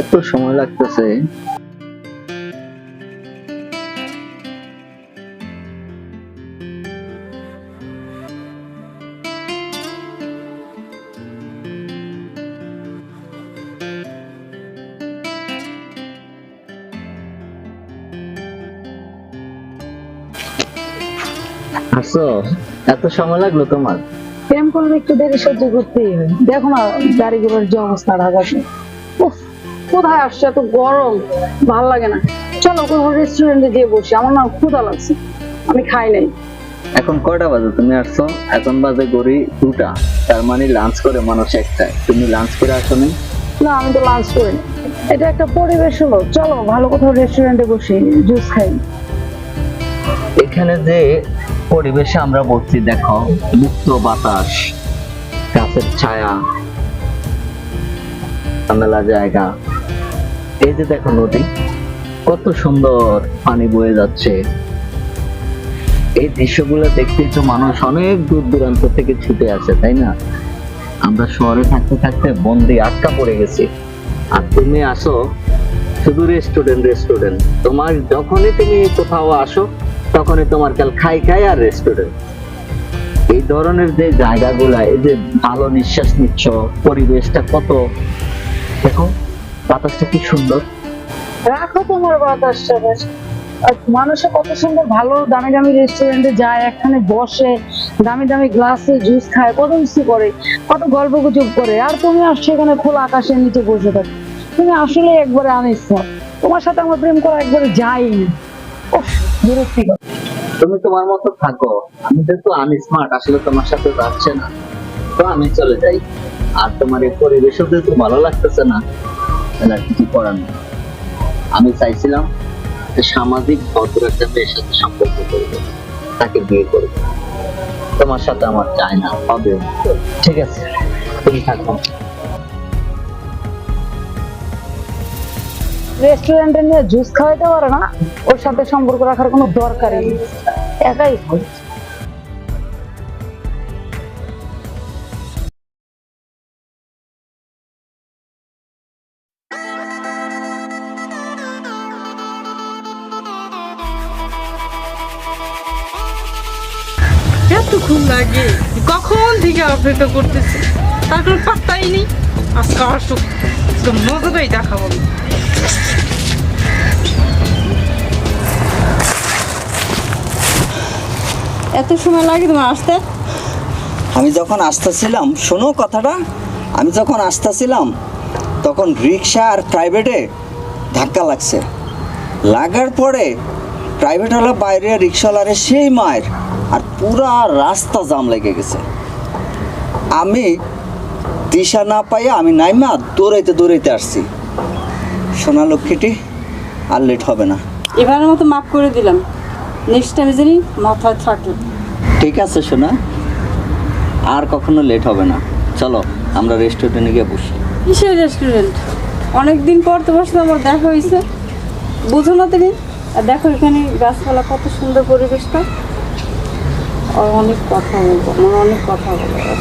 এত সময় লাগতেছে। আসো এত সময় লাগল তোমার। প্রেম করলে একটু দেরি সহ্য করতেই হয়। দেখো না গাড়িগুলোর যে অবস্থা ঢাকাতে। উফ, কোথায় আসছে? এত গরম। ভালো লাগে না। চলো কোনো রেস্টুরেন্টে গিয়ে বসি। আমার না ক্ষুধা লাগছে। আমি খাই নাই। এখন কয়টা বাজে? তুমি আসছো? এখন বাজে গড়ি দুটা। তার মানে লাঞ্চ করে মানুষ একটাই। তুমি লাঞ্চ করে আসো নি না আমি তো লাঞ্চ করি এটা একটা পরিবেশ হলো। চলো ভালো কোথাও রেস্টুরেন্টে বসি জুস খাই। এখানে যে পরিবেশে আমরা বসছি দেখো মুক্ত বাতাস গাছের ছায়া খোলামেলা জায়গা। এই যে দেখো নদী, কত সুন্দর পানি বয়ে যাচ্ছে। এই দৃশ্যগুলো দেখতেই তো মানুষ অনেক দূর দূরান্ত থেকে ছুটে আসে, তাই না? আমরা শহরে থাকতে থাকতে বন্দি আটকা পড়ে গেছি। আর তুমি আসো, শুধু রেস্টুরেন্ট রেস্টুরেন্ট তোমার যখনই তুমি কোথাও আসো, তখনই তোমার কাল খাই খাই আর রেস্টুরেন্ট এই ধরনের যে জায়গাগুলা, এই যে ভালো নিঃশ্বাস নিচ্ছ, পরিবেশটা কত। দেখো বাতাসটা কি সুন্দর? রাখো তোমার বাতাসটা বেশ। আর মানুষে কত সুন্দর ভালো দামি দামি রেস্টুরেন্টে যায় একখানে বসে দামি দামি গ্লাসে জুস খায় কত কিছু করে কত গল্প গুজব করে। আর তুমি আসছো এখানে খোলা আকাশের নিচে বসে থাকো। তুমি আসলে একবারে আনিস। তোমার সাথে আমার প্রেম করা একবারে যায়নি। উফ, বিরক্তিকর। তুমি তোমার মতো থাকো। আমি যেহেতু আমি স্মার্ট আসলে তোমার সাথে যাচ্ছে না। তো আমি চলে যাই। আর তোমার এই পরিবেশও যেহেতু ভালো লাগতেছে না তাহলে কিছু করার আমি চাইছিলাম যে সামাজিক ভদ্র একটা মেয়ের সাথে সম্পর্ক করব, তাকে বিয়ে করব। তোমার সাথে আমার চাই না, হবে ঠিক আছে, তুমি থাকো। রেস্টুরেন্টে নিয়ে জুস খাওয়াইতে পারে না, ওর সাথে সম্পর্ক রাখার কোনো দরকারই নেই। একাই খাই। লাগে। কখন থেকে অপেক্ষা করতেছি? তার কোনো পাত্তাই নেই। আজকে আসুক মজাটাই দেখাবো। এত সময় লাগে তোমার আসতে? আমি যখন আসতেছিলাম শোনো কথাটা আমি যখন আসতেছিলাম তখন রিক্সা আর প্রাইভেটে ধাক্কা লাগছে। লাগার পরে প্রাইভেটওয়ালা বাইরে রিক্সাওয়ালারে সেই মায়ের আর পুরা রাস্তা জাম লেগে গেছে। আমি দিশা না পাইয়া আমি নাইমা দৌড়াইতে দৌড়াইতে আসছি। সোনা লক্ষ্মীটি আর লেট হবে না। এবারের মতো মাফ করে দিলাম। নেক্সট টাইম জানি মাথায় থাকে ঠিক আছে সোনা। আর কখনো লেট হবে না। চলো আমরা রেস্টুরেন্টে গিয়ে বসি। কিসের রেস্টুরেন্ট অনেক দিন পর তোমার সাথে আমার দেখা হয়েছে। বুঝো না তুমি। আর দেখো এখানে গাছপালা কত সুন্দর পরিবেশটা। অনেক কথা বলব আমার অনেক কথা বলার।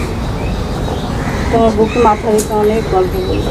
তোমার বুকে মাথা রেখে অনেক গল্প বলব